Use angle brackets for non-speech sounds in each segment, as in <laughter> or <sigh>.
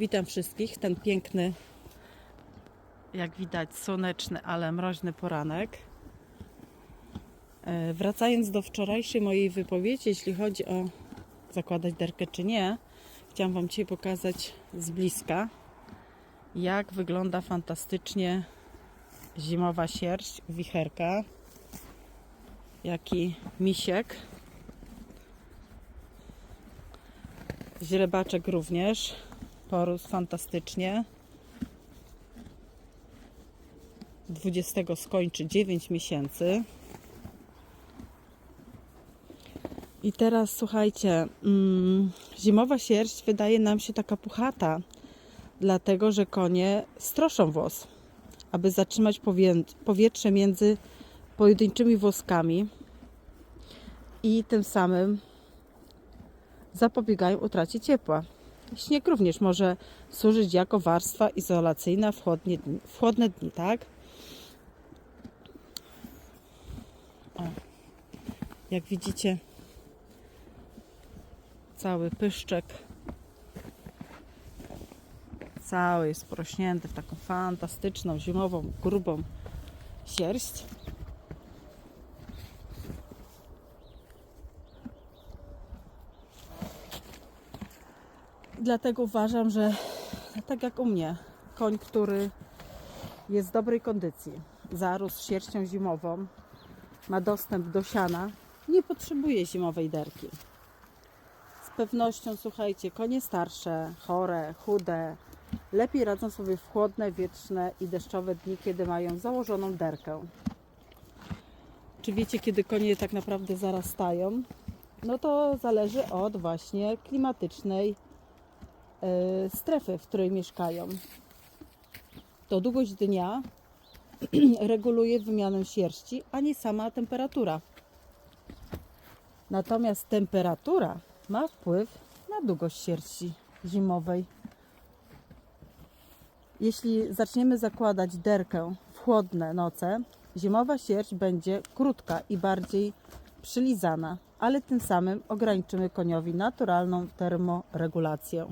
Witam wszystkich. Ten piękny, jak widać, słoneczny, ale mroźny poranek. E, Wracając do wczorajszej mojej wypowiedzi, jeśli chodzi o zakładać derkę czy nie, chciałam Wam dzisiaj pokazać z bliska, jak wygląda fantastycznie zimowa sierść, wicherka, jaki misiek. Źrebaczek również porósł fantastycznie. 20 skończy 9 miesięcy. I teraz słuchajcie, mm, zimowa sierść wydaje nam się taka puchata, dlatego że konie stroszą włos, aby zatrzymać powietrze między pojedynczymi włoskami i tym samym zapobiegają utracie ciepła. Śnieg również może służyć jako warstwa izolacyjna w chłodnie dni, w chłodne dni, tak? O, jak widzicie, cały pyszczek cały jest porośnięty w taką fantastyczną, zimową, grubą sierść. Dlatego uważam, że tak jak u mnie, koń, który jest w dobrej kondycji, zarósł sierścią zimową, ma dostęp do siana, nie potrzebuje zimowej derki. Z pewnością, słuchajcie, konie starsze, chore, chude, lepiej radzą sobie w chłodne, wietrzne i deszczowe dni, kiedy mają założoną derkę. Czy wiecie, kiedy konie tak naprawdę zarastają? No to zależy od właśnie klimatycznej strefy, w której mieszkają. To długość dnia <clears throat> reguluje wymianę sierści, a nie sama temperatura. Natomiast temperatura ma wpływ na długość sierści zimowej. Jeśli zaczniemy zakładać derkę w chłodne noce, zimowa sierść będzie krótka i bardziej przylizana, ale tym samym ograniczymy koniowi naturalną termoregulację.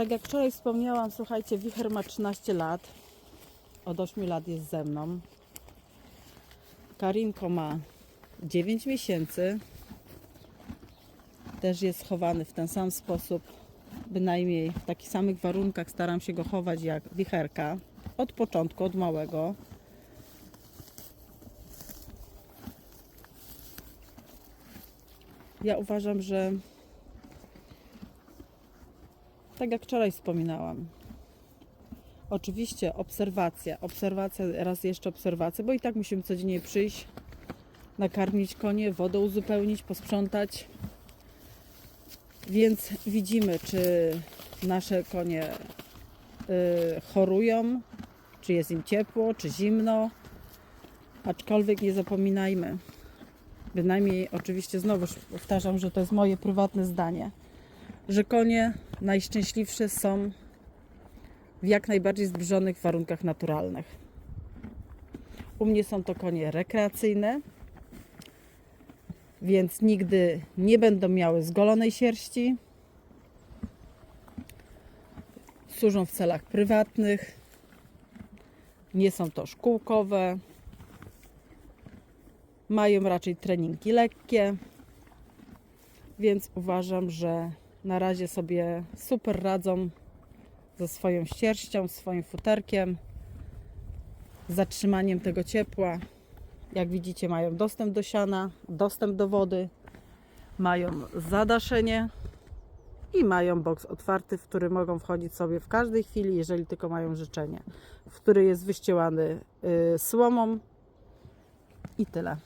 Tak jak wczoraj wspomniałam, słuchajcie, Wicher ma 13 lat. Od 8 lat jest ze mną. Karinko ma 9 miesięcy. Też jest chowany w ten sam sposób, bynajmniej w takich samych warunkach staram się go chować jak wicherka. Od początku, od małego. Ja uważam, że tak jak wczoraj wspominałam. Oczywiście obserwacja, obserwacja, raz jeszcze obserwacja, bo i tak musimy codziennie przyjść, nakarmić konie, wodę uzupełnić, posprzątać. Więc widzimy, czy nasze konie y, chorują, czy jest im ciepło, czy zimno. Aczkolwiek nie zapominajmy, bynajmniej oczywiście znowu powtarzam, że to jest moje prywatne zdanie, że konie najszczęśliwsze są w jak najbardziej zbliżonych warunkach naturalnych. U mnie są to konie rekreacyjne, więc nigdy nie będą miały zgolonej sierści. Służą w celach prywatnych. Nie są to szkółkowe. Mają raczej treningi lekkie, więc uważam, że na razie sobie super radzą ze swoją ścierścią, swoim futerkiem, zatrzymaniem tego ciepła. Jak widzicie, mają dostęp do siana, dostęp do wody, mają zadaszenie i mają boks otwarty, w który mogą wchodzić sobie w każdej chwili, jeżeli tylko mają życzenie, w który jest wyścielany y, słomą i tyle.